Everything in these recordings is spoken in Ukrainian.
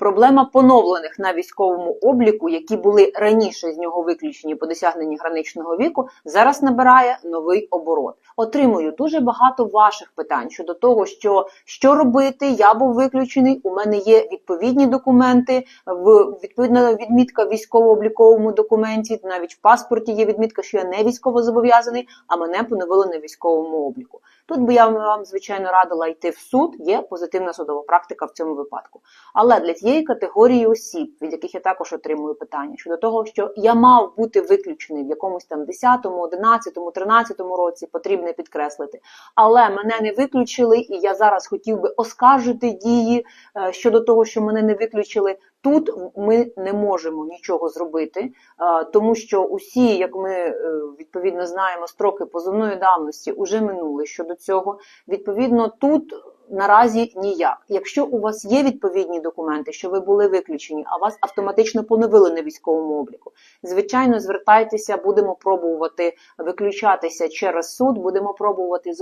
Проблема поновлених на військовому обліку, які були раніше з нього виключені по досягненні граничного віку, зараз набирає новий оборот. Отримую дуже багато ваших питань щодо того, що що робити. Я був виключений. У мене є відповідні документи. В відповідна відмітка в військово-обліковому документі. Навіть в паспорті є відмітка, що я не військово зобов'язаний, а мене поновили на військовому обліку. Тут би я вам звичайно радила йти в суд. Є позитивна судова практика в цьому випадку. Але для тієї категорії осіб, від яких я також отримую питання щодо того, що я мав бути виключений в якомусь там 10, 11, 13 році, потрібно підкреслити. Але мене не виключили, і я зараз хотів би оскаржити дії е, щодо того, що мене не виключили. Тут ми не можемо нічого зробити, тому що усі, як ми е, відповідно знаємо, строки позовної давності вже минули щодо цього. Відповідно, тут наразі ніяк. Якщо у вас є відповідні документи, що ви були виключені, а вас автоматично поновили на військовому обліку, звичайно, звертайтеся, будемо пробувати виключатися через суд, будемо пробувати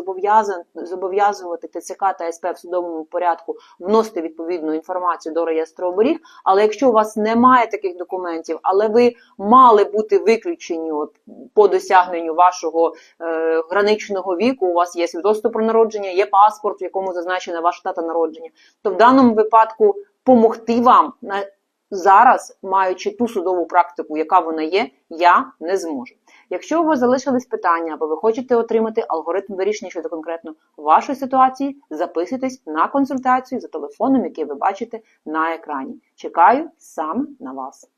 зобов'язувати ТЦК та СП в судовому порядку вносити відповідну інформацію до реєстру оберіг. Але якщо у вас немає таких документів, але ви мали бути виключені от, по досягненню вашого е, граничного віку, у вас є свідоцтво про народження, є паспорт, в якому зазначена ваша дата народження, то в даному випадку помогти вам на зараз, маючи ту судову практику, яка вона є, я не зможу. Якщо у вас залишились питання, або ви хочете отримати алгоритм вирішення щодо конкретно вашої ситуації, записуйтесь на консультацію за телефоном, який ви бачите на екрані. Чекаю саме на вас.